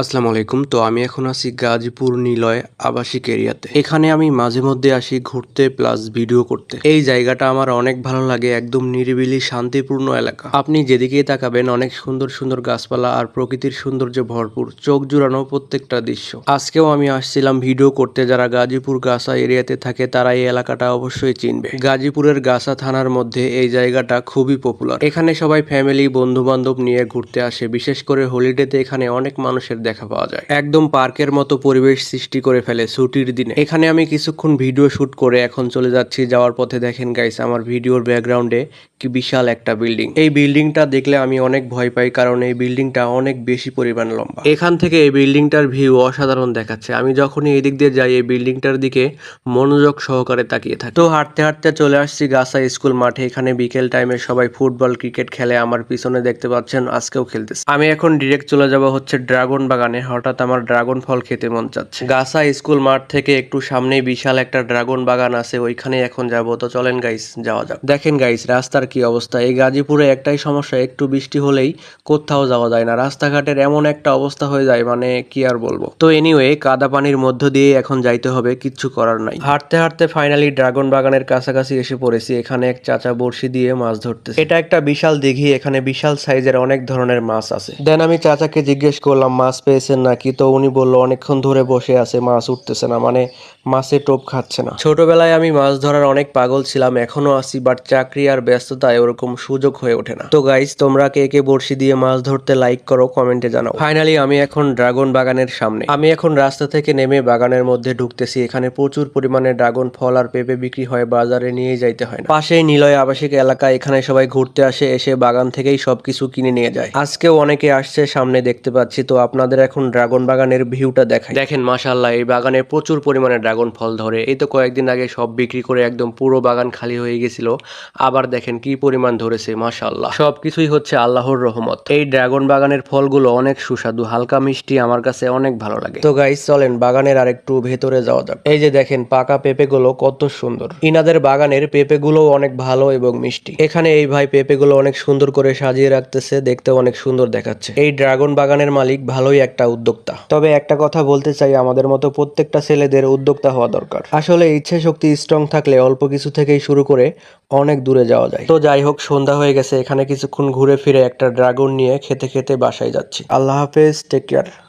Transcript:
আসসালামু আলাইকুম। তো আমি এখন আছি গাজীপুর নিলয় আবাসিক এরিয়াতে। এখানে আমি মাঝে মধ্যে আসি ঘুরতে প্লাস ভিডিও করতে। এই জায়গাটা আমার অনেক ভালো লাগে, একদম নিরিবিলি, শান্তিপূর্ণ এলাকা। আপনি যেদিকেই তাকাবেন, অনেক সুন্দর সুন্দর গাছপালা আর প্রকৃতির সৌন্দর্যে ভরপুর, চোখ জুড়ানো প্রত্যেকটা দৃশ্য। আজকেও আমি আসছিলাম ভিডিও করতে, যারা গাজীপুর গাছা এরিয়াতে থাকে, তারা এই এলাকাটা অবশ্যই চিনবে। গাজীপুরের গাছা থানার মধ্যে এই জায়গাটা খুবই পপুলার এখানে সবাই ফ্যামিলি বন্ধু বান্ধব নিয়ে ঘুরতে আসে। বিশেষ করে হলিডেতে এখানে অনেক মানুষের দেখা পাওয়া যায়। একদম পার্কের মতো পরিবেশ সৃষ্টি করে ফেলে ছুটির দিনে। এখানে আমি কিছুক্ষণ ভিডিও শুট করে এখন চলে যাচ্ছি, যাওয়ার পথে দেখেন গাইস আমার ভিডিওর ব্যাকগ্রাউন্ডে কি বিশাল একটা বিল্ডিং এই বিল্ডিংটা দেখলে আমি অনেক ভয় পাই, কারণ এই বিল্ডিংটা অনেক বেশি পরিমাণ লম্বা। এখান থেকে এই বিল্ডিংটার ভিউ অসাধারণ দেখাচ্ছে। আমি যখনই এই দিক দিয়ে যাই, এই বিল্ডিংটার দিকে মনোযোগ সহকারে তাকিয়ে থাকি। তো হাঁটতে হাঁটতে চলে আসছি গাছা স্কুল মাঠে। এখানে বিকেল টাইমে সবাই ফুটবল ক্রিকেট খেলে। আমার পিছনে দেখতে পাচ্ছেন, আজকেও খেলতেছে। আমি এখন ডিরেক্ট চলে যাব হচ্ছে ড্রাগন বাগানে হঠাৎ আমার ড্রাগন ফল খেতে মন চাচ্ছে। গাছা স্কুল মাঠ থেকে একটু সামনেই বিশাল একটা ড্রাগন বাগান আছে ওইখানে এখন যাব। তো চলেন গাইস যাওয়া যাক। দেখেন গাইস রাস্তার কি অবস্থা? এই গাজীপুরে একটাই সমস্যা, একটু বৃষ্টি হলেই কোথাও যাওয়া যায় না। রাস্তাঘাটের এমন একটা অবস্থা হয়ে যায় মানে কি আর বলব? তো এনিওয়ে কাদা পানির মধ্য দিয়ে এখন যাইতে হবে, কিচ্ছু করার নাই। হাঁটতে হাঁটতে ফাইনালি ড্রাগন বাগানের কাছাকাছি এসে পড়েছি, এখানে এক চাচা বড়শি দিয়ে মাছ ধরতে এটা একটা বিশাল দিঘি, এখানে বিশাল সাইজের অনেক ধরনের মাছ আছে। দেন আমি চাচাকে জিজ্ঞেস করলাম, মাছ পেয়েছেন নাকি? তো উনি বলল, অনেকক্ষণ ধরে বসে আছে, মাছ উঠতেছে না। মানে মাছে টোপ খাচ্ছে না। ছোটবেলায় আমি মাছ ধরার অনেক পাগল ছিলাম, এখনও আছি, বাট চাকরি আর ব্যস্ততায় ওরকম সুযোগ হয়ে ওঠে না। তো গাইস তোমরা কে কে বড়শি দিয়ে মাছ ধরতে লাইক করো কমেন্টে জানাও। ফাইনালি আমি এখন ড্রাগন বাগানের সামনে। আমি এখন রাস্তা থেকে নেমে বাগানের মধ্যে ঢুকতেছি। এখানে প্রচুর পরিমাণে ড্রাগন ফল আর পেঁপে বিক্রি হয়, বাজারে নিয়ে যাইতে হয় না। পাশেই নিলয় আবাসিক এলাকা, এখানে সবাই ঘুরতে আসে, এসে বাগান থেকেই সবকিছু কিনে নিয়ে যায়। আজকেও অনেকে আসছে সামনে দেখতে পাচ্ছি, তো আপনাদের এখন ড্রাগন বাগানের ভিউটা দেখাই। দেখেন মাশাল্লাহ এই বাগানে প্রচুর পরিমাণে ড্রাগন ফল ধরে। এই তো কয়েকদিন আগে সব বিক্রি করে একদম পুরো বাগান খালি হয়ে গেছিল। আবার দেখেন কি পরিমাণ ধরেছে মাশাল্লাহ সবকিছুই হচ্ছে আল্লাহর রহমত। এই ড্রাগন বাগানের ফলগুলো অনেক সুস্বাদু হালকা মিষ্টি আমার কাছে অনেক ভালো লাগে। তো গাইস চলেন বাগানের আর একটু ভেতরে যাওয়া যাক। এই যে দেখেন পাকা পেঁপেগুলো কত সুন্দর। ইনাদের বাগানের পেঁপেগুলো অনেক ভালো এবং মিষ্টি। এখানে এই ভাই পেঁপেগুলো অনেক সুন্দর করে সাজিয়ে রাখতেছে দেখতে অনেক সুন্দর দেখাচ্ছে। এই ড্রাগন বাগানের মালিক একটা উদ্যোক্তা। তবে একটা কথা বলতে চাই, আমাদের মতো প্রত্যেকটা ছেলেদের উদ্যোক্তা হওয়া দরকার। আসলে ইচ্ছে শক্তি স্ট্রং থাকলে অল্প কিছু থেকেই শুরু করে অনেক দূরে যাওয়া যায়। তো যাই হোক, সন্ধ্যা হয়ে গেছে, এখানে কিছুক্ষণ ঘুরে ফিরে একটা ড্রাগন নিয়ে খেতে খেতে বাসায় যাচ্ছি। আল্লাহ হাফেজ টেক কেয়ার